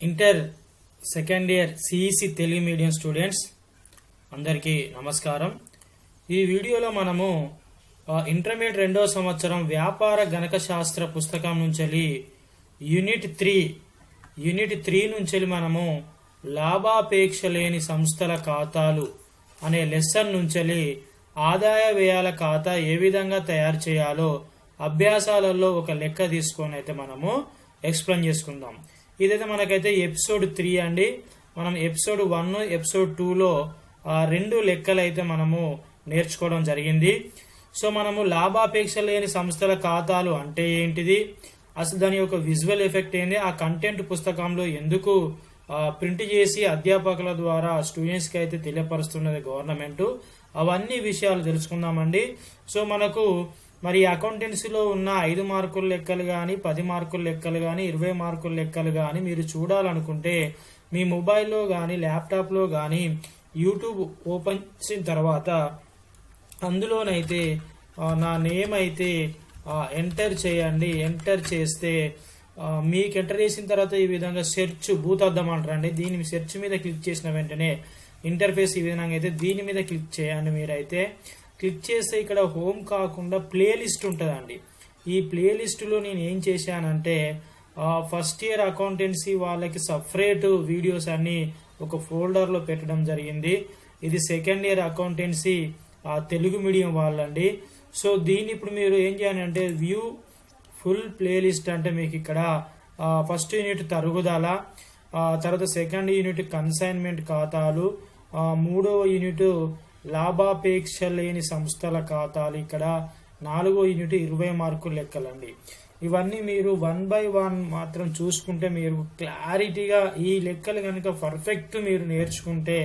Inter second year CEC Telugu medium students అందరికీ నమస్కారం. ఈ వీడియోలో మనము ఇంటర్మీడియట్ రెండవ సంవత్సరం వ్యాపార గణక శాస్త్ర పుస్తకం నుంచి యూనిట్ త్రీ యూనిట్ త్రీ నుంచి మనము లాభాపేక్ష లేని సంస్థల ఖాతాలు అనే లెసన్ నుంచి ఆదాయ వ్యయాల ఖాతా ఏ విధంగా తయారు చేయాలో అభ్యాసాలలో ఒక లెక్క తీసుకొని అయితే మనము ఎక్స్ప్లెయిన్ చేసుకుందాం. ఇదైతే మనకైతే ఎపిసోడ్ త్రీ అండి. మనం ఎపిసోడ్ వన్ ఎపిసోడ్ టూలో రెండు లెక్కలు అయితే మనము నేర్చుకోవడం జరిగింది. సో మనము లాభాపేక్ష లేని సంస్థల ఖాతాలు అంటే ఏంటిది? అసలు దాని యొక్క విజువల్ ఎఫెక్ట్ ఏంది? ఆ కంటెంట్ పుస్తకంలో ఎందుకు ప్రింట్ చేసి అధ్యాపకుల ద్వారా స్టూడెంట్స్కి అయితే తెలియపరుస్తున్నది గవర్నమెంట్? అవన్నీ విషయాలు తెలుసుకుందామండి. సో మనకు మరి అకౌంటెన్సీలో ఉన్న ఐదు మార్కుల లెక్కలు కానీ పది మార్కుల లెక్కలు కానీ ఇరవై మార్కుల లెక్కలు కానీ మీరు చూడాలనుకుంటే మీ మొబైల్లో కానీ ల్యాప్టాప్లో కానీ యూట్యూబ్ ఓపెన్ చేసిన తర్వాత అందులోనైతే నా నేమ్ అయితే ఎంటర్ చేయండి. ఎంటర్ చేస్తే మీకు ఎంటర్ చేసిన తర్వాత ఈ విధంగా సెర్చ్ భూతార్థం అంటారండి. దీని సెర్చ్ మీద క్లిక్ చేసిన వెంటనే ఇంటర్ఫేస్ ఈ విధంగా అయితే దీని మీద క్లిక్ చేయండి మీరైతే. క్లిక్ చేస్తే ఇక్కడ హోమ్ కాకుండా ప్లేలిస్ట్ ఉంటుందండి. ఈ ప్లేలిస్టులో నేను ఏం చేశానంటే ఫస్ట్ ఇయర్ అకౌంటెన్సీ వాళ్ళకి సపరేట్ వీడియోస్ అన్ని ఒక ఫోల్డర్లో పెట్టడం జరిగింది. ఇది second year accountancy Telugu medium వాళ్ళండి. సో దీన్ని ఇప్పుడు మీరు ఏం చేయాలంటే వ్యూ ఫుల్ ప్లేలిస్ట్ అంటే మీకు ఇక్కడ ఫస్ట్ యూనిట్ తరుగుదల తర్వాత సెకండ్ యూనిట్ కన్సైన్మెంట్ ఖాతాలు మూడవ యూనిట్ లాభాపేక్ష లేని సంస్థల ఖాతాలు ఇక్కడ నాలుగో యూనిట్ ఇరవై మార్కులు లెక్కలండి. ఇవన్నీ మీరు వన్ బై వన్ మాత్రం చూసుకుంటే మీరు క్లారిటీగా ఈ లెక్కలు కనుక పర్ఫెక్ట్ మీరు నేర్చుకుంటే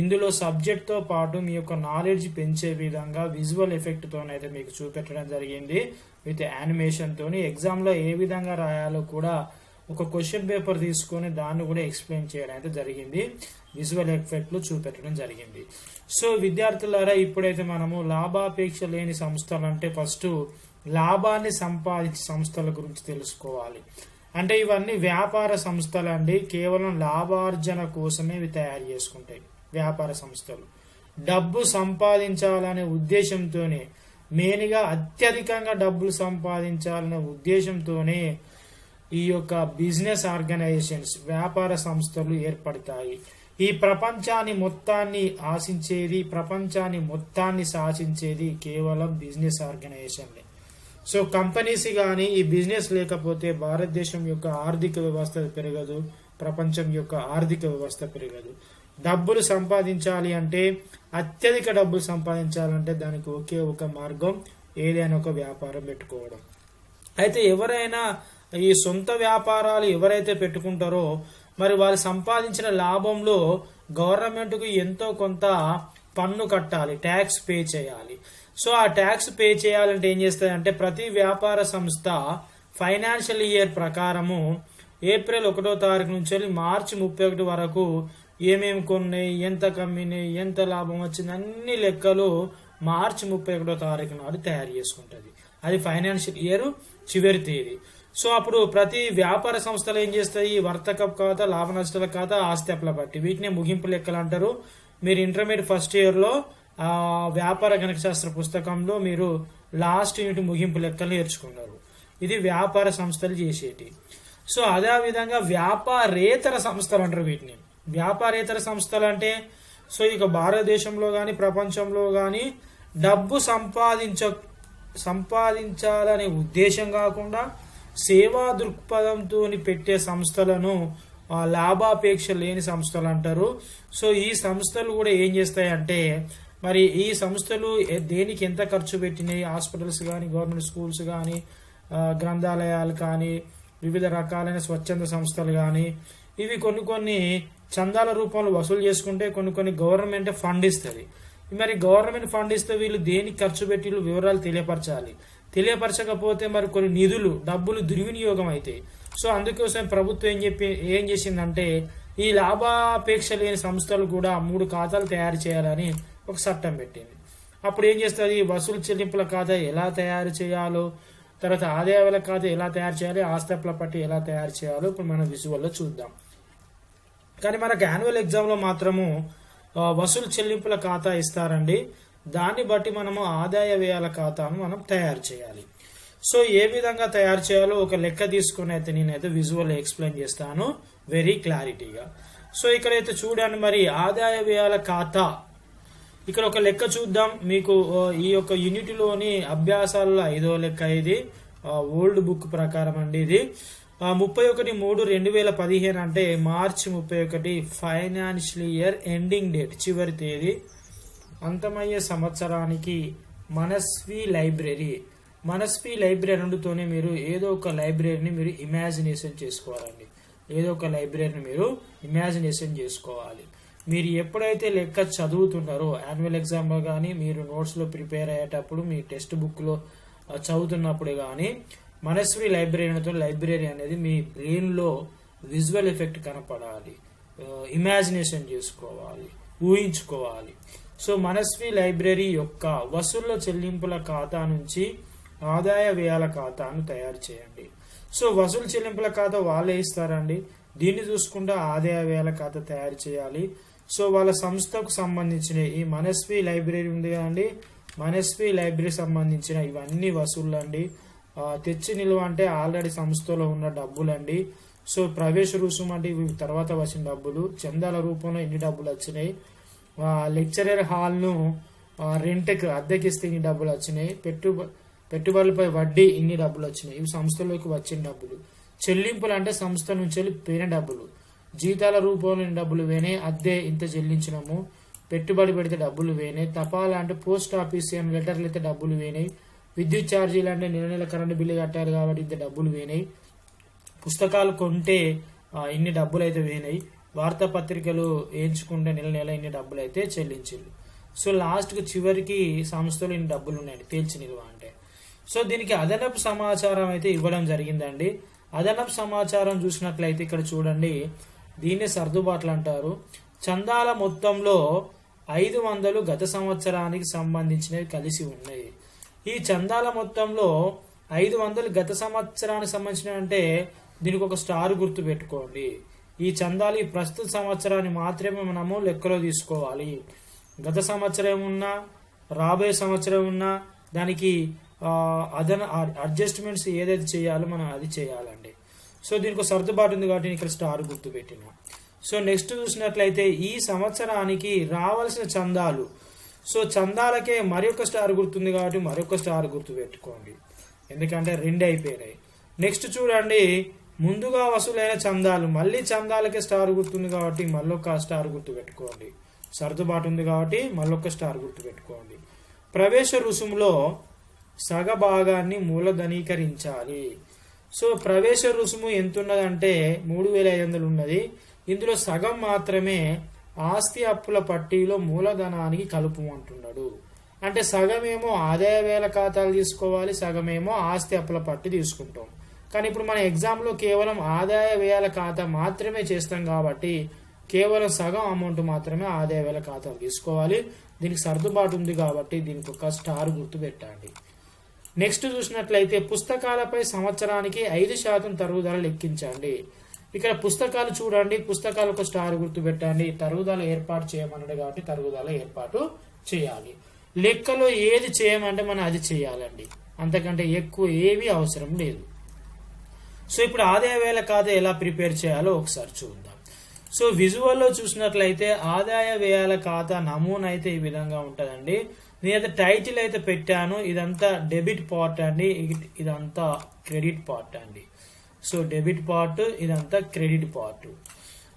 ఇందులో సబ్జెక్ట్తో పాటు మీ యొక్క నాలెడ్జ్ పెంచే విధంగా విజువల్ ఎఫెక్ట్తోనైతే మీకు చూపెట్టడం జరిగింది. విత్ యానిమేషన్తోని ఎగ్జామ్లో ఏ విధంగా రాయాలో కూడా ఒక క్వశ్చన్ పేపర్ తీసుకొని దాన్ని కూడా ఎక్స్ప్లెయిన్ చేయడం అయితే జరిగింది. విజువల్ ఎఫెక్ట్లు చూపెట్టడం జరిగింది. సో విద్యార్థులారా ఇప్పుడైతే మనము లాభాపేక్ష లేని సంస్థలు అంటే ఫస్ట్ లాభాన్ని సంపాదించే సంస్థల గురించి తెలుసుకోవాలి. అంటే ఇవన్నీ వ్యాపార సంస్థలు అండి కేవలం లాభార్జన కోసమే ఇవి తయారు చేసుకుంటాయి వ్యాపార సంస్థలు. డబ్బు సంపాదించాలనే ఉద్దేశంతోనే మెయిన్గా అత్యధికంగా డబ్బులు సంపాదించాలనే ఉద్దేశంతోనే ఈ యొక్క బిజినెస్ ఆర్గనైజేషన్స్ వ్యాపార సంస్థలు ఏర్పడతాయి. ఈ ప్రపంచాన్ని మొత్తాన్ని ఆశించేది ప్రపంచాన్ని మొత్తాన్ని శాసించేది కేవలం బిజినెస్ ఆర్గనైజేషన్లే. సో కంపెనీస్ కానీ ఈ బిజినెస్ లేకపోతే భారతదేశం యొక్క ఆర్థిక వ్యవస్థ పెరగదు ప్రపంచం యొక్క ఆర్థిక వ్యవస్థ పెరగదు. డబ్బులు సంపాదించాలి అంటే అత్యధిక డబ్బులు సంపాదించాలంటే దానికి ఒకే ఒక మార్గం ఏదైనా ఒక వ్యాపారం పెట్టుకోవడం. అయితే ఎవరైనా ఈ సొంత వ్యాపారాలు ఎవరైతే పెట్టుకుంటారో మరి వారు సంపాదించిన లాభంలో గవర్నమెంట్కు ఎంతో కొంత పన్ను కట్టాలి ట్యాక్స్ పే చేయాలి. సో ఆ ట్యాక్స్ పే చేయాలంటే ఏం చేస్తారంటే ప్రతి వ్యాపార సంస్థ ఫైనాన్షియల్ ఇయర్ ప్రకారము ఏప్రిల్ ఒకటో తారీఖు నుంచి వెళ్ళి మార్చి ముప్పై ఒకటి వరకు ఏమేమి కొన్నాయి ఎంత కమ్మినాయి ఎంత లాభం వచ్చింది అన్ని లెక్కలు మార్చి ముప్పై ఒకటో తారీఖు నాడు తయారు చేసుకుంటుంది. అది ఫైనాన్షియల్ ఇయర్ చివరి తేదీ. సో అప్పుడు ప్రతి వ్యాపార సంస్థలు ఏం చేస్తాయి? వర్తక ఖాతా లాభ నష్టాల ఖాతా ఆస్తి అప్పుల బట్టి వీటినే ముగింపు లెక్కలు అంటారు. మీరు ఇంటర్మీడియట్ ఫస్ట్ ఇయర్లో ఆ, వ్యాపార గణక శాస్త్ర పుస్తకంలో మీరు లాస్ట్ యూనిట్ ముగింపు లెక్కలు నేర్చుకున్నారు. ఇది వ్యాపార సంస్థలు చేసేటి. సో అదే విధంగా వ్యాపారేతర సంస్థలు అంటారు వీటిని. వ్యాపారేతర సంస్థలు అంటే సో ఇక భారతదేశంలో కానీ ప్రపంచంలో కానీ డబ్బు సంపాదించ సంపాదించాలనే ఉద్దేశం కాకుండా సేవా దృక్పథంతో పెట్టే సంస్థలను లాభాపేక్ష లేని సంస్థలు అంటారు. సో ఈ సంస్థలు కూడా ఏం చేస్తాయంటే మరి ఈ సంస్థలు దేనికి ఎంత ఖర్చు పెట్టినాయి? హాస్పిటల్స్ కానీ గవర్నమెంట్ స్కూల్స్ కానీ గ్రంథాలయాలు కానీ వివిధ రకాలైన స్వచ్ఛంద సంస్థలు కానీ ఇవి కొన్ని కొన్ని చందాల రూపంలో వసూలు చేసుకుంటే కొన్ని కొన్ని గవర్నమెంట్ ఫండ్ ఇస్తుంది. మరి గవర్నమెంట్ ఫండ్ ఇస్తే వీళ్ళు దేనికి ఖర్చు పెట్టి వివరాలు తెలియపరచాలి? తెలియపరచకపోతే మరి కొన్ని నిధులు డబ్బులు దుర్వినియోగం అవుతాయి సో అందుకోసం ప్రభుత్వం ఏం చెప్పి ఏం చేసిందంటే ఈ లాభాపేక్ష లేని సంస్థలు కూడా మూడు ఖాతాలు తయారు చేయాలని ఒక చట్టం పెట్టింది. అప్పుడు ఏం చేస్తుంది? వసూలు చెల్లింపుల ఖాతా ఎలా తయారు చేయాలో తర్వాత ఆదాయాల ఖాతా ఎలా తయారు చేయాలి ఆస్తపుల పట్టి ఎలా తయారు చేయాలో ఇప్పుడు మనం విజువల్లో చూద్దాం. కానీ మనకు యాన్యువల్ ఎగ్జామ్లో మాత్రము వసూలు చెల్లింపుల ఖాతా ఇస్తారండి. దాన్ని బట్టి మనము ఆదాయ వ్యయాల ఖాతాను మనం తయారు చేయాలి. సో ఏ విధంగా తయారు చేయాలో ఒక లెక్క తీసుకుని అయితే నేనైతే విజువల్ ఎక్స్ప్లెయిన్ చేస్తాను వెరీ క్లారిటీగా సో ఇక్కడైతే చూడండి మరి ఆదాయ వ్యయాల ఖాతా. ఇక్కడ ఒక లెక్క చూద్దాం. మీకు ఈ యొక్క యూనిట్లోని అభ్యాసాల్లో ఐదో లెక్క ఇది. ఓల్డ్ బుక్ ప్రకారం అండి ఇది. ముప్పై ఒకటి మూడు రెండు వేల పదిహేను అంటే మార్చి ముప్పై ఒకటి ఫైనాన్షియల్ ఇయర్ ఎండింగ్ డేట్ చివరి తేదీ. అంతమయ్యే సంవత్సరానికి మనస్వి లైబ్రరీ. మనస్వి లైబ్రరీ రెండుతోనే మీరు ఏదో ఒక లైబ్రరీని మీరు ఇమాజినేషన్ చేసుకోవాలండి. ఏదో ఒక లైబ్రరీని మీరు ఇమాజినేషన్ చేసుకోవాలి. మీరు ఎప్పుడైతే లెక్క చదువుతున్నారో యాన్యువల్ ఎగ్జామ్లో కానీ మీరు నోట్స్లో ప్రిపేర్ అయ్యేటప్పుడు మీ టెక్స్ట్ బుక్లో చదువుతున్నప్పుడు కానీ మనస్వి లైబ్రరీతో లైబ్రరీ అనేది మీ బ్రెయిన్లో విజువల్ ఎఫెక్ట్ కనపడాలి. ఇమాజినేషన్ చేసుకోవాలి. ఊహించుకోవాలి. సో మనస్వి లైబ్రరీ యొక్క వసూళ్ళ చెల్లింపుల ఖాతా నుంచి ఆదాయ వ్యయాల ఖాతాను తయారు చేయండి. సో వసూలు చెల్లింపుల ఖాతా వాళ్ళే ఇస్తారండి. దీన్ని చూసుకుంటే ఆదాయ వ్యయాల ఖాతా తయారు చేయాలి. సో వాళ్ళ సంస్థకు సంబంధించిన ఈ మనస్వి లైబ్రరీ ఉంది కదండి. మనస్వి లైబ్రరీ సంబంధించిన ఇవన్నీ వసూళ్ళు అండి తెచ్చి నిల్వ అంటే ఆల్రెడీ సంస్థలో ఉన్న డబ్బులండి. సో ప్రవేశ రుసుము అంటే ఇవి తర్వాత వచ్చిన డబ్బులు. చందాల రూపంలో ఎన్ని డబ్బులు వచ్చినాయి? లెక్చరర్ హాల్ను రెంట్కి అద్దెకిస్తే ఇన్ని డబ్బులు వచ్చినాయి పెట్టు పెట్టుబడులపై వడ్డీ ఇన్ని డబ్బులు వచ్చినాయి ఇవి సంస్థలోకి వచ్చిన డబ్బులు. చెల్లింపులు అంటే సంస్థ నుంచి వెళ్ళి పోయిన డబ్బులు. జీతాల రూపంలో డబ్బులు వేనాయి అద్దె ఇంత చెల్లించినాము. పెట్టుబడి పెడితే డబ్బులు వేనాయి తపాలా అంటే పోస్ట్ ఆఫీస్ ఏం లెటర్లు అయితే డబ్బులు వేనాయి విద్యుత్ ఛార్జీలు అంటే నెల నెల కరెంటు బిల్లు కట్టారు కాబట్టి ఇంత డబ్బులు వేనాయి పుస్తకాలు కొంటే ఇన్ని డబ్బులు అయితే వేనాయి వార్తాపత్రికలు వేయించుకుంటే నెల నెల ఇన్ని డబ్బులు అయితే చెల్లించారు సో లాస్ట్కి చివరికి సంస్థలో ఇన్ని డబ్బులు ఉన్నాయండి తేల్చి నిల్వ అంటే. సో దీనికి అదనపు సమాచారం అయితే ఇవ్వడం జరిగిందండి. అదనపు సమాచారం చూసినట్లయితే ఇక్కడ చూడండి దీన్నే సర్దుబాట్లు అంటారు. చందాల మొత్తంలో ఐదు వందలు గత సంవత్సరానికి సంబంధించినవి కలిసి ఉన్నాయి. ఈ చందాల మొత్తంలో ఐదు వందలు గత సంవత్సరానికి సంబంధించిన అంటే దీనికి ఒక స్టార్ గుర్తు పెట్టుకోండి ఈ చందాలు ఈ ప్రస్తుత సంవత్సరాన్ని మాత్రమే మనము లెక్కలో తీసుకోవాలి. గత సంవత్సరం ఉన్నా రాబోయే సంవత్సరం ఉన్నా దానికి అదన అడ్జస్ట్మెంట్స్ ఏదైతే చేయాలో మనం అది చేయాలండి. సో దీనికి సర్దుబాటు ఉంది కాబట్టి నేను ఇక్కడ స్టార్ గుర్తు పెట్టిన. సో నెక్స్ట్ చూసినట్లయితే ఈ సంవత్సరానికి రావాల్సిన చందాలు. సో చందాలకే మరొక స్టార్ గుర్తుంది కాబట్టి మరొక స్టార్ గుర్తు పెట్టుకోండి. ఎందుకంటే రెండు అయిపోయినాయి నెక్స్ట్ చూడండి ముందుగా వసూలైన చందాలు మళ్ళీ చందాలకే స్టార్ గుర్తుంది కాబట్టి మళ్ళొక స్టార్ గుర్తు పెట్టుకోండి. సర్దుబాటు ఉంది కాబట్టి మళ్ళొక స్టార్ గుర్తు పెట్టుకోండి. ప్రవేశ రుసుములో సగ భాగాన్ని మూలధనీకరించాలి. సో ప్రవేశ రుసుము ఎంత ఉన్నదంటే మూడు వేల ఐదు వందలు ఉన్నది. ఇందులో సగం మాత్రమే ఆస్తి అప్పుల పట్టీలో మూలధనానికి కలుపు అంటున్నాడు. అంటే సగమేమో ఆదాయ వేల ఖాతాలు తీసుకోవాలి సగమేమో ఆస్తి అప్పుల పట్టి తీసుకుంటాం. కానీ ఇప్పుడు మన ఎగ్జామ్లో కేవలం ఆదాయ వ్యయాల ఖాతా మాత్రమే చేస్తాం కాబట్టి కేవలం సగం అమౌంట్ మాత్రమే ఆదాయ వేల ఖాతా తీసుకోవాలి. దీనికి సర్దుబాటు ఉంది కాబట్టి దీనికి ఒక స్టార్ గుర్తు పెట్టండి. నెక్స్ట్ చూసినట్లయితే పుస్తకాలపై సంవత్సరానికి ఐదు శాతం తరుగుదల లెక్కించండి. ఇక్కడ పుస్తకాలు చూడండి. పుస్తకాలు ఒక స్టార్ గుర్తు పెట్టండి. తరుగుదల ఏర్పాటు చేయమన్నాడు కాబట్టి తరుగుదల ఏర్పాటు చేయాలి. లెక్కలో ఏది చేయమంటే మనం అది చేయాలండి. అంతకంటే ఎక్కువ ఏమీ అవసరం లేదు. సో ఇప్పుడు ఆదాయ వేల ఖాతా ఎలా ప్రిపేర్ చేయాలో ఒకసారి చూద్దాం. సో విజువల్లో చూసినట్లయితే ఆదాయ వ్యయాల ఖాతా నమూనా అయితే ఈ విధంగా ఉంటుందండి. నేనైతే టైటిల్ అయితే పెట్టాను. ఇదంతా డెబిట్ పార్ట్ అండి. ఇదంతా క్రెడిట్ పార్ట్ అండి. సో డెబిట్ పార్ట్ ఇదంతా credit part.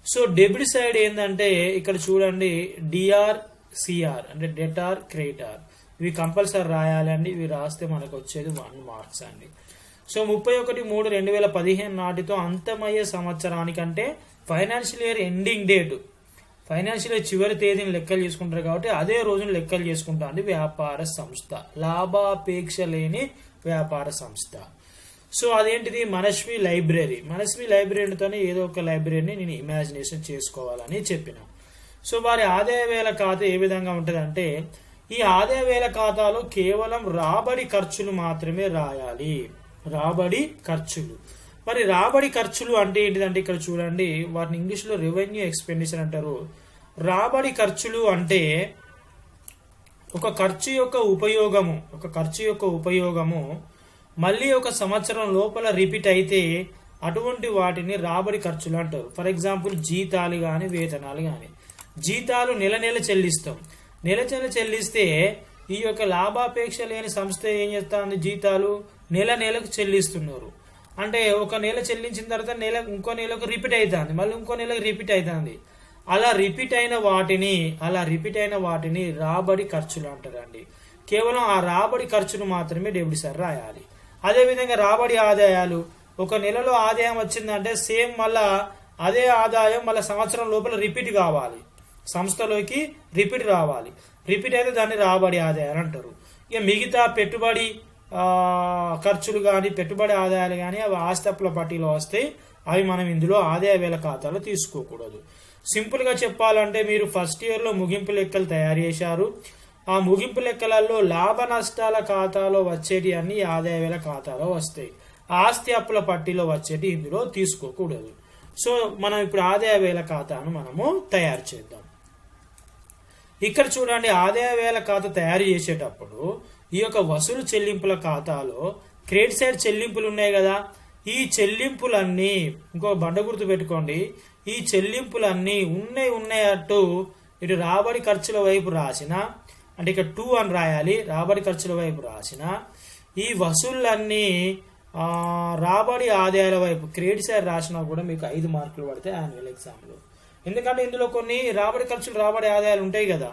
So debit side ఏంటంటే ఇక్కడ చూడండి డిఆర్ సిఆర్ అంటే డెటార్ క్రెడిటార్ ఇవి కంపల్సరీ రాయాలండి. ఇవి రాస్తే మనకు వచ్చేది వన్ మార్క్స్ అండి. సో ముప్పై ఒకటి మూడు రెండు వేల పదిహేను నాటితో అంతమయ్యే సంవత్సరానికంటే financial year ending date. Financial year చివరి తేదీని లెక్కలు చేసుకుంటారు కాబట్టి అదే రోజున లెక్కలు చేసుకుంటుంది వ్యాపార సంస్థ. లాభాపేక్ష లేని వ్యాపార సంస్థ. సో అదేంటిది? మనస్వి లైబ్రరీ. మనస్వి లైబ్రరీతోనే ఏదో ఒక లైబ్రరీని నేను ఇమాజినేషన్ చేసుకోవాలని చెప్పిన. సో వారి ఆదాయ వేల ఖాతా ఏ విధంగా ఉంటుందంటే ఈ ఆదాయ వేల ఖాతాలో కేవలం రాబడి ఖర్చులు మాత్రమే రాయాలి. రాబడి ఖర్చులు. మరి రాబడి ఖర్చులు అంటే ఏంటిదంటే ఇక్కడ చూడండి వాటిని ఇంగ్లీష్లో రెవెన్యూ ఎక్స్పెండిచర్ అంటారు. రాబడి ఖర్చులు అంటే ఒక ఖర్చు యొక్క ఉపయోగము ఒక ఖర్చు యొక్క ఉపయోగము మళ్ళీ ఒక సంవత్సరం లోపల రిపీట్ అయితే అటువంటి వాటిని రాబడి ఖర్చులు అంటారు. ఫర్ ఎగ్జాంపుల్ జీతాలు కానీ వేతనాలు కానీ జీతాలు నెల నెల చెల్లిస్తాం. నెల నెల చెల్లిస్తే ఈ యొక్క లాభాపేక్ష లేని సంస్థ ఏం చేస్తుంది? జీతాలు నెల నెలకు చెల్లిస్తున్నారు. అంటే ఒక నెల చెల్లించిన తర్వాత నెల ఇంకో నెలకు రిపీట్ అవుతుంది మళ్ళీ ఇంకో నెలకు రిపీట్ అవుతుంది అలా రిపీట్ అయిన వాటిని అలా రిపీట్ అయిన వాటిని రాబడి ఖర్చులు అంటారండి. కేవలం ఆ రాబడి ఖర్చును మాత్రమే డెబిట్ సార్ రాయాలి. అదేవిధంగా రాబడి ఆదాయాలు ఒక నెలలో ఆదాయం వచ్చిందంటే సేమ్ మళ్ళా అదే ఆదాయం మళ్ళీ సంవత్సరం లోపల రిపీట్ కావాలి. సంస్థలోకి రిపీట్ రావాలి. రిపీట్ అయితే దాన్ని రాబడి ఆదాయాలు అంటారు. ఇక మిగతా పెట్టుబడి ఖర్చులు కానీ పెట్టుబడి ఆదాయాలు కానీ అవి ఆస్తి అప్పుల పట్టీలో వస్తాయి అవి మనం ఇందులో ఆదాయ వేల ఖాతాలో తీసుకోకూడదు. సింపుల్గా చెప్పాలంటే మీరు ఫస్ట్ ఇయర్లో ముగింపు లెక్కలు తయారు చేశారు. ఆ ముగింపు లెక్కలలో లాభ నష్టాల ఖాతాలో వచ్చేటి అన్ని ఆదాయ వేల ఖాతాలో వస్తాయి. ఆస్తి అప్పుల పట్టీలో వచ్చేటి ఇందులో తీసుకోకూడదు. సో మనం ఇప్పుడు ఆదాయ వేల ఖాతాను మనము తయారు చేద్దాం. ఇక్కడ చూడండి ఆదాయ వేల ఖాతా తయారు చేసేటప్పుడు ఈ యొక్క వసూలు చెల్లింపుల ఖాతాలో క్రెడిట్ సైడ్ చెల్లింపులు ఉన్నాయి కదా. ఈ చెల్లింపులన్నీ ఇంకో బండ గుర్తు పెట్టుకోండి. ఈ చెల్లింపులన్నీ ఉన్నాయి ఉన్నాయట్టు ఇటు రాబడి ఖర్చుల వైపు రాసిన అంటే ఇక్కడ టూ అని రాయాలి రాబడి ఖర్చుల వైపు రాసిన ఈ వసూళ్ళన్నీ రాబడి ఆదాయాల వైపు క్రెడిట్ సైడ్ రాసినా కూడా మీకు ఐదు మార్కులు పడతాయి యాన్యువల్ ఎగ్జామ్లో ఎందుకంటే ఇందులో కొన్ని రాబడి ఖర్చులు రాబడి ఆదాయాలు ఉంటాయి కదా.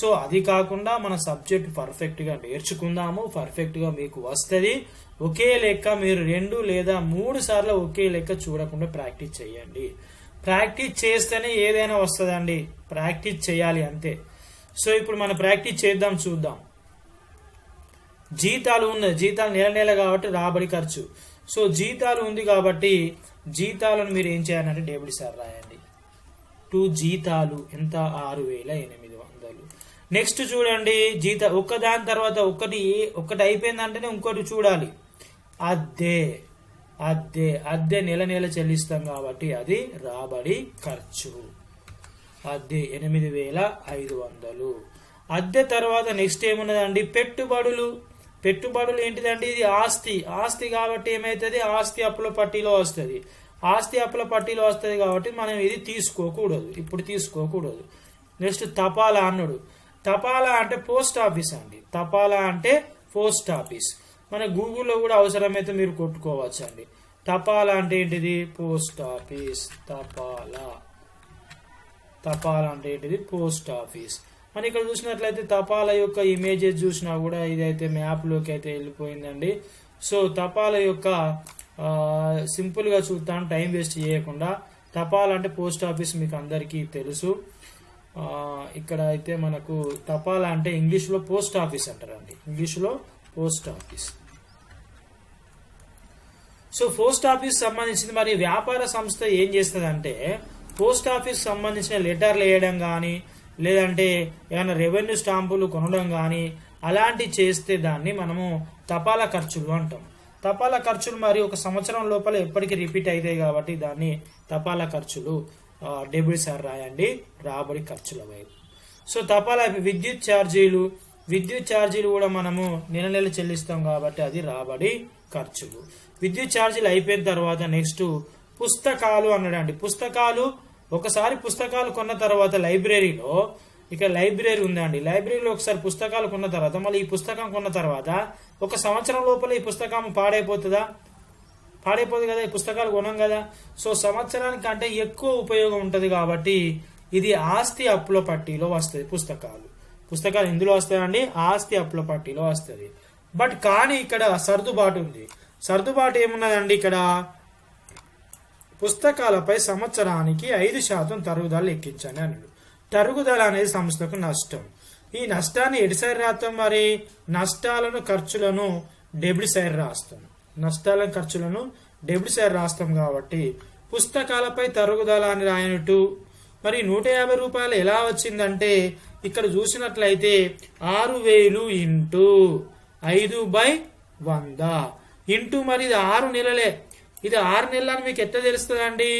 సో అది కాకుండా మన సబ్జెక్ట్ పర్ఫెక్ట్గా నేర్చుకుందాము పర్ఫెక్ట్గా మీకు వస్తుంది. ఒకే లెక్క మీరు రెండు లేదా మూడు సార్లు ఒకే లెక్క చూడకుండా ప్రాక్టీస్ చేయండి. ప్రాక్టీస్ చేస్తేనే ఏదైనా వస్తుందండి. ప్రాక్టీస్ చేయాలి అంతే. సో ఇప్పుడు మనం ప్రాక్టీస్ చేద్దాం చూద్దాం. జీతాలు ఉన్నది జీతాలు నెల నెల కాబట్టి రాబడి ఖర్చు. సో జీతాలు ఉంది కాబట్టి జీతాలను మీరు ఏం చేయాలంటే డెబిట్ సార్ రాయాలి. టూ జీతాలు ఎంత? ఆరు వేల ఎనిమిది వందలు. నెక్స్ట్ చూడండి జీత ఒక్కదాని తర్వాత ఒకటి ఒకటి అయిపోయిందంటేనే ఇంకోటి చూడాలి. అద్దె. అద్దె. అద్దె నెల నెల చెల్లిస్తాం కాబట్టి అది రాబడి ఖర్చు. అద్దె ఎనిమిది వేల ఐదు వందలు. అద్దె తర్వాత నెక్స్ట్ ఏమున్నదండి? పెట్టుబడులు. పెట్టుబడులు ఏంటిదండి? ఇది ఆస్తి. ఆస్తి కాబట్టి ఏమైతుంది? ఆస్తి అప్పుల పట్టీలో వస్తుంది. ఆస్తి అప్పుల పట్టీలు వస్తుంది కాబట్టి మనం ఇది తీసుకోకూడదు. ఇప్పుడు తీసుకోకూడదు. నెక్స్ట్ తపాలా అన్నాడు. తపాలా అంటే పోస్ట్ ఆఫీస్ అండి. తపాలా అంటే పోస్ట్ ఆఫీస్. మన గూగుల్లో కూడా అవసరమైతే మీరు కొట్టుకోవచ్చు అండి. తపాలా అంటే ఏంటిది? Post office. తపాలా. తపాలా అంటే ఏంటిది? Post office. మనం ఇక్కడ చూసినట్లయితే తపాలా యొక్క ఇమేజెస్ చూసినా కూడా ఇదైతే మ్యాప్లోకి అయితే వెళ్ళిపోయిందండి. సో తపాలా యొక్క సింపుల్గా సింపుల్గా చూద్దాం టైం వేస్ట్ చేయకుండా. తపాలంటే అంటే పోస్ట్ ఆఫీస్ మీకు అందరికీ తెలుసు. ఇక్కడ అయితే మనకు తపాలా అంటే ఇంగ్లీష్లో పోస్ట్ ఆఫీస్ అంటారండి. ఇంగ్లీష్లో post office. So post office సంబంధించింది మరి వ్యాపార సంస్థ ఏం చేస్తుందంటే పోస్ట్ ఆఫీస్ సంబంధించిన లెటర్లు వేయడం కానీ లేదంటే ఏమైనా రెవెన్యూ స్టాంపులు కొనడం కానీ అలాంటివి చేస్తే దాన్ని మనము తపాలా ఖర్చులు అంటాం. తపాలా ఖర్చులు మరి ఒక సంవత్సరం లోపల ఎప్పటికీ రిపీట్ అవుతాయి కాబట్టి దాన్ని తపాలా ఖర్చులు డెబిట్ సార్ రాయండి రాబడి ఖర్చుల వైపు. సో తపాలా విద్యుత్ ఛార్జీలు విద్యుత్ ఛార్జీలు కూడా మనము నెల నెల చెల్లిస్తాం కాబట్టి అది రాబడి ఖర్చులు. విద్యుత్ ఛార్జీలు అయిపోయిన తర్వాత నెక్స్ట్ పుస్తకాలు అన్నాడండి. పుస్తకాలు ఒకసారి పుస్తకాలు కొన్న తర్వాత లైబ్రరీలో ఇక లైబ్రరీ ఉందండి. లైబ్రరీలో ఒకసారి పుస్తకాలు కొన్న తర్వాత మళ్ళీ ఈ పుస్తకం కొన్న తర్వాత ఒక సంవత్సరం లోపల ఈ పుస్తకం పాడైపోతుందా? పాడైపోతుంది కదా ఈ పుస్తకాలు కొనం కదా. సో సంవత్సరానికి అంటే ఎక్కువ ఉపయోగం ఉంటుంది కాబట్టి ఇది ఆస్తి అప్పుల పట్టీలో వస్తుంది పుస్తకాలు. పుస్తకాలు ఇందులో వస్తాయండి ఆస్తి అప్పుల పట్టీలో వస్తుంది. బట్ కానీ ఇక్కడ సర్దుబాటు ఉంది. సర్దుబాటు ఏమున్నదండి ఇక్కడ? పుస్తకాలపై సంవత్సరానికి ఐదు శాతం తరుగుదల లెక్కించండి అన్నాడు. తరుగుదల అనేది సంస్థకు నష్టం. ఈ నష్టాన్ని ఎడిసారి సైడ్ రాస్తాం మరి నష్టాలను ఖర్చులను డెబిట్ సైడ్ రాస్తాం. నష్టాలను ఖర్చులను డెబిట్ సైడ్ రాస్తాం కాబట్టి పుస్తకాలపై తరుగుదల అని రాయనట్టు మరి నూట యాభై రూపాయలు ఎలా వచ్చిందంటే ఇక్కడ చూసినట్లయితే ఆరు వేలు ఇంటూ ఐదు బై వంద. ఇంటూ మరి ఇది ఆరు నెలలే. ఇది ఆరు నెలలను మీకు ఎట్లా తెలుస్తుంది అండి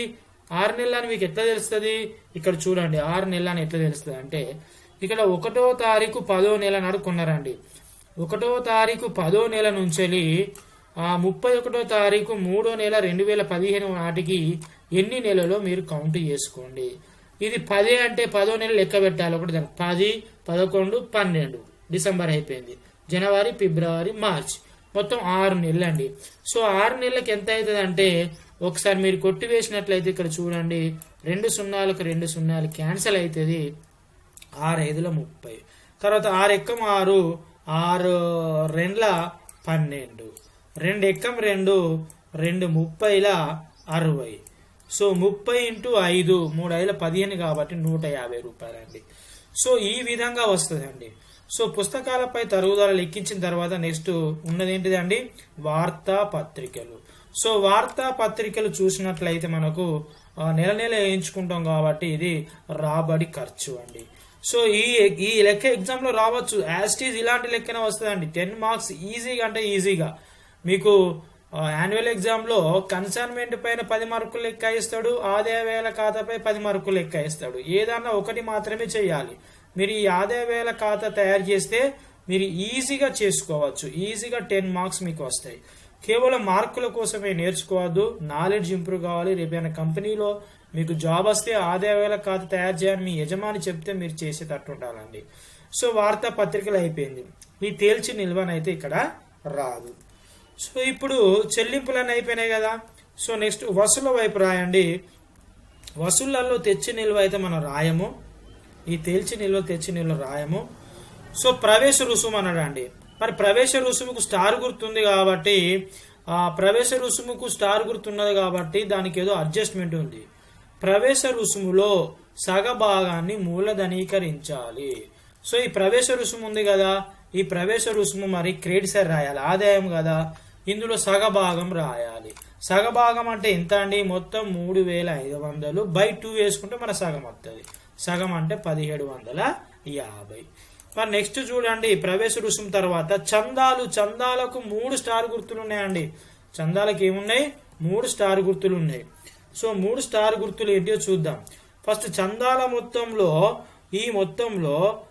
ఆరు నెలలు అని మీకు ఎట్లా తెలుస్తుంది? ఇక్కడ చూడండి ఆరు నెలలని ఎట్లా తెలుస్తుంది అంటే ఇక్కడ ఒకటో తారీఖు పదో నెల నాడు కొన్నారండి. ఒకటో తారీఖు పదో నెల నుంచి ఆ ముప్పై ఒకటో తారీఖు మూడో నెల రెండు వేల పదిహేను నాటికి ఎన్ని నెలలో మీరు కౌంట్ చేసుకోండి. ఇది పదే అంటే పదో నెల లెక్క పెట్టాలి ఒకటి దానికి. పది పదకొండు పన్నెండు డిసెంబర్ అయిపోయింది. జనవరి ఫిబ్రవరి మార్చ్. మొత్తం ఆరు నెలలు అండి సో ఆరు నెలలకు ఎంత అవుతుంది అంటే ఒకసారి మీరు కొట్టి వేసినట్లయితే ఇక్కడ చూడండి రెండు సున్నాలకు రెండు సున్నాలు క్యాన్సిల్ అవుతుంది. ఆరు ఐదుల ముప్పై. తర్వాత ఆరు ఎక్కం ఆరు ఆరు రెండ్ల పన్నెండు. రెండు ఎక్కం రెండు రెండు ముప్పైల అరవై. సో ముప్పై ఇంటూ ఐదు మూడు ఐదుల పదిహేను కాబట్టి నూట యాభై రూపాయలండి. సో ఈ విధంగా వస్తుందండి. సో పుస్తకాలపై తరుగుదల లెక్కించిన తర్వాత నెక్స్ట్ ఉన్నది ఏంటిదండి వార్తా పత్రికలు సో వార్తా పత్రికలు చూసినట్లయితే మనకు నెల నెల వేయించుకుంటాం కాబట్టి ఇది రాబడి ఖర్చు అండి. సో ఈ ఈ లెక్క ఎగ్జామ్లో రావచ్చు. యాస్టీజ్ ఇలాంటి లెక్కనే వస్తుందండి. టెన్ మార్క్స్ ఈజీగా అంటే ఈజీగా మీకు యాన్యువల్ ఎగ్జామ్లో కన్సైన్మెంట్ పైన పది మార్కులు లెక్క ఇస్తాడు ఆదాయ వేల ఖాతాపై పది మార్కులు లెక్క ఇస్తాడు ఏదన్నా ఒకటి మాత్రమే చేయాలి. మీరు ఈ ఆదాయ వేల ఖాతా తయారు చేస్తే మీరు ఈజీగా చేసుకోవచ్చు. ఈజీగా టెన్ మార్క్స్ మీకు వస్తాయి. కేవలం మార్కుల కోసమే నేర్చుకోవద్దు. నాలెడ్జ్ ఇంప్రూవ్ కావాలి. రేపైనా కంపెనీలో మీకు జాబ్ వస్తే ఆదాయ వేల ఖాతా తయారు చేయాలని మీ యజమాని చెప్తే మీరు చేసేటట్టు ఉండాలండి. సో వార్తా పత్రికలు అయిపోయింది. ఈ తేల్చి నిల్వనైతే ఇక్కడ రాదు. సో ఇప్పుడు చెల్లింపులన్నీ అయిపోయినాయి కదా. సో నెక్స్ట్ వసూల వైపు రాయండి. వసూళ్ళలో తెచ్చి నిల్వ అయితే మనం రాయము. ఈ తేల్చి నిల్వ తెచ్చి నిల్వ రాయము. సో ప్రవేశ రుసుము అనడండి. మరి ప్రవేశ రుసుముకు స్టార్ గుర్తుంది కాబట్టి ఆ ప్రవేశ రుసుముకు స్టార్ గుర్తున్నది కాబట్టి దానికి ఏదో అడ్జస్ట్మెంట్ ఉంది. ప్రవేశ రుసుములో సగభాగాన్ని మూలధనీకరించాలి. సో ఈ ప్రవేశ రుసుము ఉంది కదా. ఈ ప్రవేశ రుసుము మరి క్రెడిట్ సార్ రాయాలి. ఆదాయం కదా. ఇందులో సగ భాగం రాయాలి. సగభాగం అంటే ఎంత అండి? మొత్తం మూడు వేల ఐదు వందలు. బై టూ వేసుకుంటే మన సగం వస్తుంది సగం అంటే పదిహేడు వందల యాభై. మరి నెక్స్ట్ చూడండి. ప్రవేశ రుసుము తర్వాత చందాలు. చందాలకు మూడు స్టార్ గుర్తులు ఉన్నాయండి. చందాలకు ఏమున్నాయి? మూడు స్టార్ గుర్తులు ఉన్నాయి. సో మూడు స్టార్ గుర్తులు ఏంటో చూద్దాం. ఫస్ట్ చందాల మొత్తంలో ఈ మొత్తంలో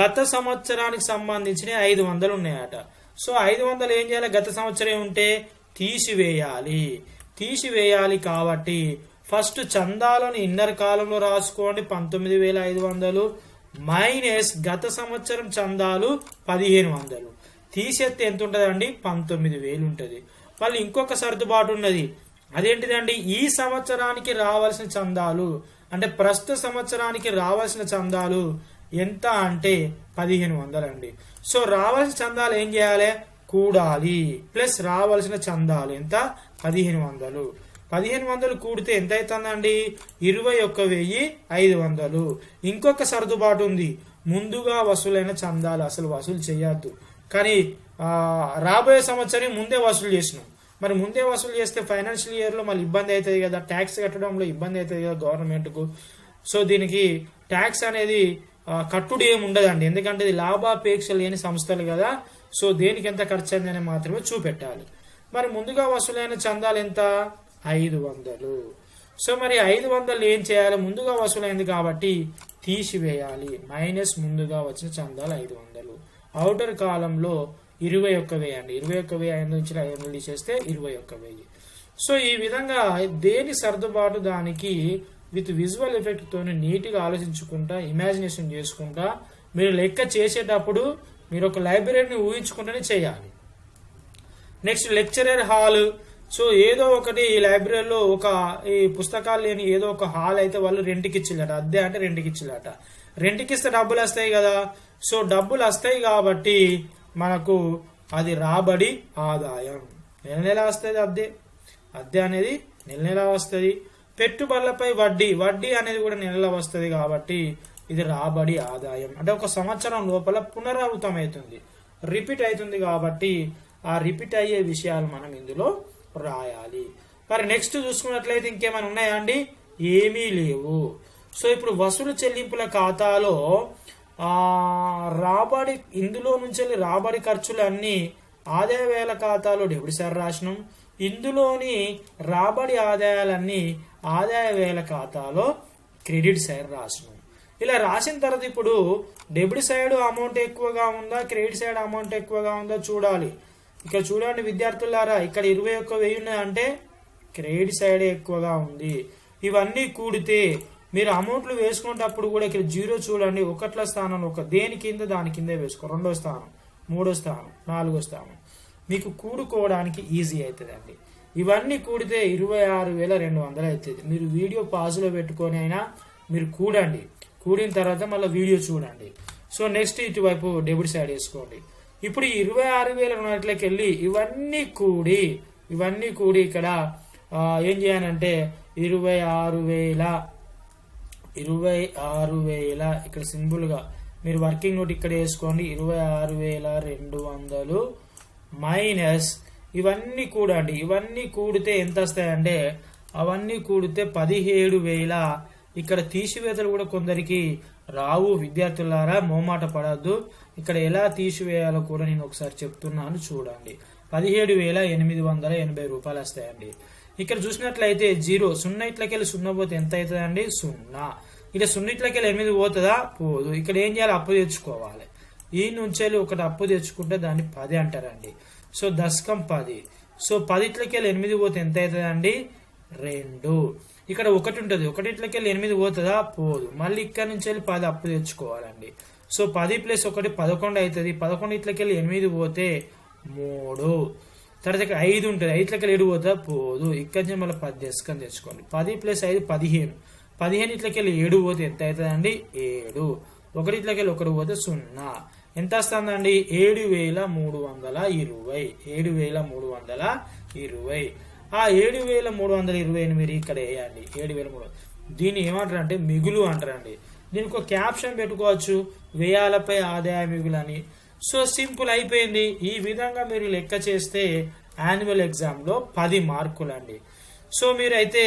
గత సంవత్సరానికి సంబంధించిన ఐదు వందలు ఉన్నాయట. సో ఐదు వందలు ఏం చేయాలి? గత సంవత్సరం ఉంటే తీసివేయాలి. తీసివేయాలి కాబట్టి ఫస్ట్ చందాలను ఇన్నర్ కాలంలో రాసుకోండి పంతొమ్మిది వేల ఐదు వందలు. మైనస్ గత సంవత్సరం చందాలు పదిహేను వందలు. తీసేస్తే ఎంత ఉంటుందండి? పంతొమ్మిది వేలు ఉంటుంది. మళ్ళీ ఇంకొక సర్దుబాటు ఉన్నది. అదేంటిదండి? ఈ సంవత్సరానికి రావాల్సిన చందాలు అంటే ప్రస్తుత సంవత్సరానికి రావాల్సిన చందాలు ఎంత అంటే పదిహేను వందలండి. సో రావాల్సిన చందాలు ఏం చేయాలి? కూడాలి. ప్లస్ రావాల్సిన చందాలు ఎంత? పదిహేను వందలు. పదిహేను వందలు కూడితే ఎంత అవుతుందండి ఇరవై ఒక్క వెయ్యి ఐదు వందలు. ఇంకొక సర్దుబాటు ఉంది. ముందుగా వసూలైన చందాలు అసలు వసూలు చేయొద్దు. కానీ రాబోయే సంవత్సరం ముందే వసూలు చేసినాం. మరి ముందే వసూలు చేస్తే ఫైనాన్షియల్ ఇయర్లో మళ్ళీ ఇబ్బంది అవుతుంది కదా. ట్యాక్స్ కట్టడంలో ఇబ్బంది అవుతుంది కదా గవర్నమెంట్కు సో దీనికి ట్యాక్స్ అనేది కట్టుడు ఏమి ఉండదండి. ఎందుకంటే ఇది లాభాపేక్ష లేని సంస్థలు కదా. సో దేనికి ఎంత ఖర్చు అయిందని మాత్రమే చూపెట్టాలి. మరి ముందుగా వసూలైన చందాలు ఎంత? ఐదు వందలు. సో మరి ఐదు వందలు ఏం చేయాలి? ముందుగా వసూలైంది కాబట్టి తీసివేయాలి. మైనస్ ముందుగా వచ్చిన చందాలు ఐదు వందలు. అవుటర్ కాలంలో ఇరవై ఒక్క వెయ్యి అండి. ఇరవై ఒక్క వెయ్యి ఐదు నుంచి ఐదు నుండి చేస్తే ఇరవై ఒక్క వెయ్యి సో ఈ విధంగా దేని సర్దుబాటు దానికి విత్ విజువల్ ఎఫెక్ట్ తోని నీట్గా ఆలోచించుకుంటా ఇమాజినేషన్ చేసుకుంటా మీరు లెక్క చేసేటప్పుడు మీరు ఒక లైబ్రరీని ఊహించుకుంటూనే చేయాలి. నెక్స్ట్ లెక్చరర్ హాల్ సో ఏదో ఒకటి ఈ లైబ్రరీలో ఒక ఈ పుస్తకాలు లేని ఏదో ఒక హాల్ అయితే వాళ్ళు రెంట్కి ఇచ్చిల్లట. అద్దె అంటే రెంట్కి ఇచ్చిల్లట. రెంట్కి ఇస్తే డబ్బులు వస్తాయి కదా. సో డబ్బులు వస్తాయి కాబట్టి మనకు అది రాబడి ఆదాయం. నెల నెల వస్తుంది అద్దె. అద్దె అనేది నెల నెల వస్తుంది. పెట్టుబడులపై వడ్డీ. వడ్డీ అనేది కూడా నెల నెల వస్తుంది కాబట్టి ఇది రాబడి ఆదాయం. అంటే ఒక సంవత్సరం లోపల పునరావృతం అవుతుంది. రిపీట్ అవుతుంది కాబట్టి ఆ రిపీట్ అయ్యే విషయాలు మనం ఇందులో రాయాలి. మరి నెక్స్ట్ చూసుకున్నట్లయితే ఇంకేమైనా ఉన్నాయా అండి? ఏమీ లేవు. సో ఇప్పుడు వసూలు చెల్లింపుల ఖాతాలో ఆ రాబడి ఇందులో నుంచి రాబడి ఖర్చులు అన్నీ ఆదాయ వేల ఖాతాలో డెబిట్ సార్ రాసినాం. ఇందులోని రాబడి ఆదాయాలన్నీ ఆదాయ వేల ఖాతాలో క్రెడిట్ సైడ్ రాసినాం. ఇలా రాసిన తర్వాత ఇప్పుడు డెబిట్ సైడ్ అమౌంట్ ఎక్కువగా ఉందా క్రెడిట్ సైడ్ అమౌంట్ ఎక్కువగా ఉందా చూడాలి. ఇక్కడ చూడండి విద్యార్థులారా ఇక్కడ ఇరవై ఒక్క వెయ్యి ఉన్నాయంటే క్రెడిట్ సైడ్ ఎక్కువగా ఉంది. ఇవన్నీ కూడితే మీరు అమౌంట్లు వేసుకునేటప్పుడు కూడా ఇక్కడ జీరో చూడండి. ఒకట్ల స్థానంలో ఒక దేని కింద? దాని కిందే వేసుకో. రెండో స్థానం మూడో స్థానం నాలుగో స్థానం. మీకు కూడుకోవడానికి ఈజీ అవుతుందండి ఇవన్నీ కూడితే ఇరవై ఆరు వేల రెండు వందలు అవుతుంది మీరు వీడియో పాజులో పెట్టుకొని అయినా మీరు కూడండి. కూడిన తర్వాత మళ్ళీ వీడియో చూడండి. సో నెక్స్ట్ ఇటువైపు డెబిట్ సైడ్ వేసుకోండి. ఇప్పుడు ఈ ఇరవై ఆరు వేల రెండుకి వెళ్ళి ఇవన్నీ కూడి ఇవన్నీ కూడి ఇక్కడ ఏం చేయాలంటే ఇరవై ఆరు వేల ఇరవై ఆరు వేల ఇక్కడ సింపుల్గా మీరు వర్కింగ్ నోట్ ఇక్కడ వేసుకోండి. ఇరవై ఆరు వేల రెండు వందలు మైనస్ ఇవన్నీ కూడండి. ఇవన్నీ కూడితే ఎంత వస్తాయంటే అవన్నీ కూడితే పదిహేడు వేల. ఇక్కడ తీసివేతలు కూడా కొందరికి రావు విద్యార్థులారా మోమాట పడద్దు. ఇక్కడ ఎలా తీసివేయాలో కూడా నేను ఒకసారి చెప్తున్నాను చూడండి. పదిహేడు వేల ఎనిమిది వందల ఎనభై రూపాయలు వస్తాయండి. ఇక్కడ చూసినట్లయితే జీరో సున్నా ఇట్లకెళ్ళి సున్నా పోతే ఎంత అవుతుందండి? సున్నా. ఇక్కడ సున్నా ఇట్లకెళ్ళి ఎనిమిది పోతుందా? పోదు. ఇక్కడ ఏం చేయాలి? అప్పు తెచ్చుకోవాలి. ఈ నుంచి ఒకటి అప్పు తెచ్చుకుంటే దాన్ని పది అంటారండి. సో దశకం పది. సో పదిట్లకెళ్ళి ఎనిమిది పోతే ఎంత అవుతుందండి? రెండు. ఇక్కడ ఒకటి ఉంటుంది. ఒకటిట్లకెళ్ళి ఎనిమిది పోతుందా? పోదు. మళ్ళీ ఇక్కడ నుంచి వెళ్ళి పది అప్పు తెచ్చుకోవాలండి. సో పది ప్లస్ ఒకటి పదకొండు అవుతుంది. పదకొండు ఇట్లకెళ్ళి ఎనిమిది పోతే మూడు. తర్వాత ఇక్కడ ఐదు ఉంటుంది. ఐదులకెళ్ళి ఏడు పోతే పోదు. ఇక్కడ నుంచి మళ్ళీ పది దశకం తెచ్చుకోండి. పది ప్లస్ ఐదు పదిహేను. పదిహేను ఇట్లకెళ్ళి ఏడు పోతే ఎంత అవుతుందండి ఏడు. ఒకటి ఇట్లకెళ్ళి ఒకటి పోతే సున్నా. ఎంత వస్తుందండి? ఏడు వేల మూడు వందల ఇరవై. ఏడు వేల మూడు వందల ఇరవై. ఆ ఏడు వేల మూడు వందల ఇరవై మీరు ఇక్కడ వేయండి. ఏడు వేల మూడు దీన్ని ఏమంటారు అంటే మిగులు అంటారండి. దీనికి ఒక క్యాప్షన్ పెట్టుకోవచ్చు. వ్యయాలపై ఆదాయ మిగులు అని సో సింపుల్ అయిపోయింది. ఈ విధంగా మీరు లెక్క చేస్తే యాన్యువల్ ఎగ్జామ్లో పది మార్కులు అండి సో మీరైతే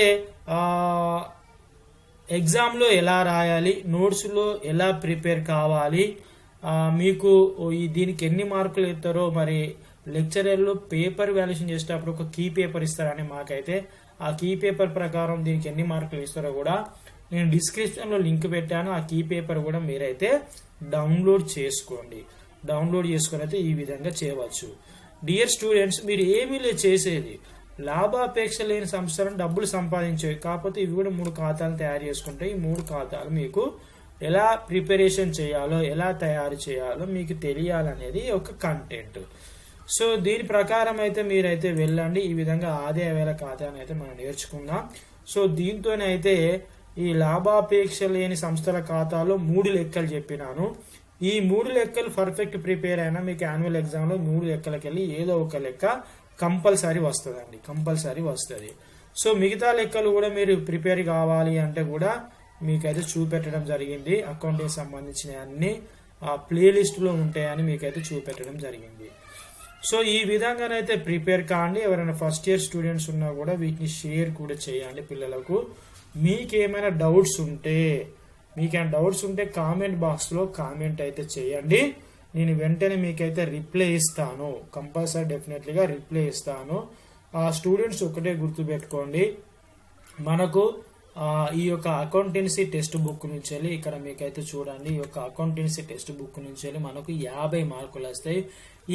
ఎగ్జామ్లో ఎలా రాయాలి నోట్స్లో ఎలా ప్రిపేర్ కావాలి మీకు ఈ దీనికి ఎన్ని మార్కులు ఇస్తారో మరి లెక్చరర్లు పేపర్ వాల్యుయేషన్ చేసేటప్పుడు ఒక కీ పేపర్ ఇస్తారని మాకైతే ఆ కీ పేపర్ ప్రకారం దీనికి ఎన్ని మార్కులు ఇస్తారో కూడా నేను డిస్క్రిప్షన్లో లింక్ పెట్టాను. ఆ కీ పేపర్ కూడా మీరైతే డౌన్లోడ్ చేసుకోండి. డౌన్లోడ్ చేసుకొని అయితే ఈ విధంగా చేయవచ్చు. డియర్ స్టూడెంట్స్ మీరు ఏమీ లేదు చేసేది. లాభాపేక్ష లేని సంస్థలను డబ్బులు సంపాదించేవి. కాకపోతే ఇవి కూడా మూడు ఖాతాలు తయారు చేసుకుంటే ఈ మూడు ఖాతాలు మీకు ఎలా ప్రిపరేషన్ చేయాలో ఎలా తయారు చేయాలో మీకు తెలియాలనేది ఒక కంటెంట్ సో దీని ప్రకారం అయితే మీరైతే వెళ్ళండి. ఈ విధంగా ఆదాయ వేల ఖాతాను అయితే మనం నేర్చుకుందాం. సో దీంతోనైతే ఈ లాభాపేక్ష లేని సంస్థల ఖాతాలో మూడు లెక్కలు చెప్పినాను. ఈ మూడు లెక్కలు పర్ఫెక్ట్ ప్రిపేర్ అయినా మీకు యాన్యువల్ ఎగ్జామ్లో మూడు లెక్కలకెళ్ళి ఏదో ఒక లెక్క కంపల్సరీ వస్తుందండి. కంపల్సరీ వస్తుంది. సో మిగతా లెక్కలు కూడా మీరు ప్రిపేర్ కావాలి అంటే కూడా మీకైతే చూపెట్టడం జరిగింది. అకౌంటింగ్ సంబంధించిన అన్ని ఆ ప్లేలిస్ట్లో ఉంటాయని మీకైతే చూపెట్టడం జరిగింది. సో ఈ విధంగానైతే ప్రిపేర్ కాండి. ఎవరైనా ఫస్ట్ ఇయర్ స్టూడెంట్స్ ఉన్నా కూడా వీటిని షేర్ కూడా చేయండి పిల్లలకు. మీకేమైనా డౌట్స్ ఉంటే మీకేమైనా డౌట్స్ ఉంటే కామెంట్ బాక్స్లో కామెంట్ అయితే చేయండి. నేను వెంటనే మీకైతే రిప్లై ఇస్తాను. కంపల్సరీ డెఫినెట్లీగా రిప్లై ఇస్తాను. ఆ స్టూడెంట్స్ ఒకటే గుర్తుపెట్టుకోండి. మనకు ఈ యొక్క అకౌంటెన్సీ టెక్స్ట్ బుక్ నుంచి వెళ్ళి ఇక్కడ మీకైతే చూడండి ఈ యొక్క అకౌంటెన్సీ టెక్స్ట్ బుక్ నుంచి వెళ్ళి మనకు యాభై మార్కులు వస్తాయి.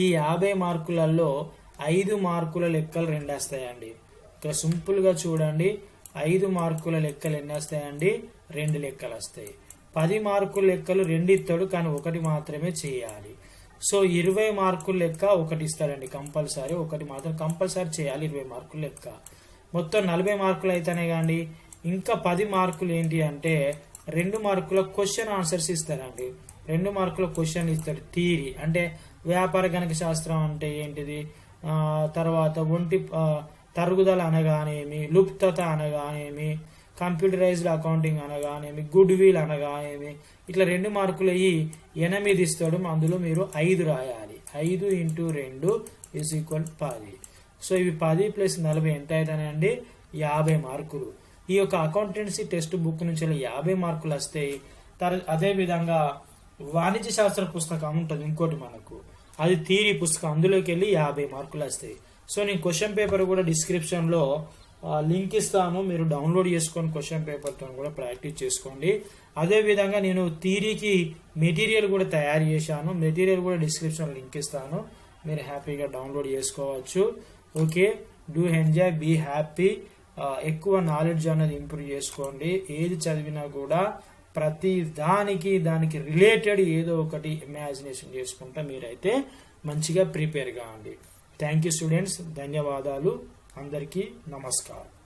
ఈ యాభై మార్కులలో ఐదు మార్కుల లెక్కలు రెండు వస్తాయండి ఇక్కడ సింపుల్గా చూడండి. ఐదు మార్కుల లెక్కలు ఎన్ని వస్తాయండి? రెండు లెక్కలు వస్తాయి. పది మార్కుల లెక్కలు రెండు ఇస్తాడు కానీ ఒకటి మాత్రమే చేయాలి. సో ఇరవై మార్కుల లెక్క ఒకటి ఇస్తాడండి కంపల్సరీ. ఒకటి మాత్రం కంపల్సరీ చేయాలి ఇరవై మార్కుల లెక్క. మొత్తం నలభై మార్కులు అయితేనే కానీ ఇంకా పది మార్కులు ఏంటి అంటే రెండు మార్కుల క్వశ్చన్ ఆన్సర్స్ ఇస్తారండి రెండు మార్కుల క్వశ్చన్ ఇస్తాడు థీరీ అంటే వ్యాపార గణక శాస్త్రం అంటే ఏంటిది? తర్వాత ఒంటి తరుగుదల అనగానేమి లుప్తత అనగానేమి కంప్యూటరైజ్డ్ అకౌంటింగ్ అనగానేమి గుడ్ విల్ అనగానేమి ఇట్లా రెండు మార్కులు అయ్యి ఎనిమిది ఇస్తాడు అందులో మీరు ఐదు రాయాలి. ఐదు ఇంటూ రెండు ఈజ్ ఈక్వల్ పది. సో ఇవి పది ప్లస్ నలభై ఎంత అవుతాయండి? యాభై మార్కులు. ఈ యొక్క అకౌంటెన్సీ టెక్స్ట్ బుక్ నుంచి యాభై మార్కులు వస్తాయి. తర్ అదే విధంగా వాణిజ్య శాస్త్ర పుస్తకం ఉంటుంది ఇంకోటి మనకు. అది థీరీ పుస్తకం అందులోకి వెళ్ళి యాభై మార్కులు వస్తాయి. సో నేను క్వశ్చన్ పేపర్ కూడా డిస్క్రిప్షన్లో లింక్ ఇస్తాను. మీరు డౌన్లోడ్ చేసుకొని క్వశ్చన్ పేపర్తో కూడా ప్రాక్టీస్ చేసుకోండి. అదే విధంగా నేను థీరీకి మెటీరియల్ కూడా తయారు చేశాను. మెటీరియల్ కూడా డిస్క్రిప్షన్ లింక్ ఇస్తాను. మీరు హ్యాపీగా డౌన్లోడ్ చేసుకోవచ్చు. Okay do enjoy be happy ఎక్కువ నాలెడ్జ్ అనేది ఇంప్రూవ్ చేసుకోండి. ఏది చదివినా కూడా ప్రతి దానికి దానికి రిలేటెడ్ ఏదో ఒకటి ఇమాజినేషన్ చేసుకుంటా మీరైతే మంచిగా ప్రిపేర్ కావండి థ్యాంక్ యూ స్టూడెంట్స్ ధన్యవాదాలు. అందరికీ నమస్కారం.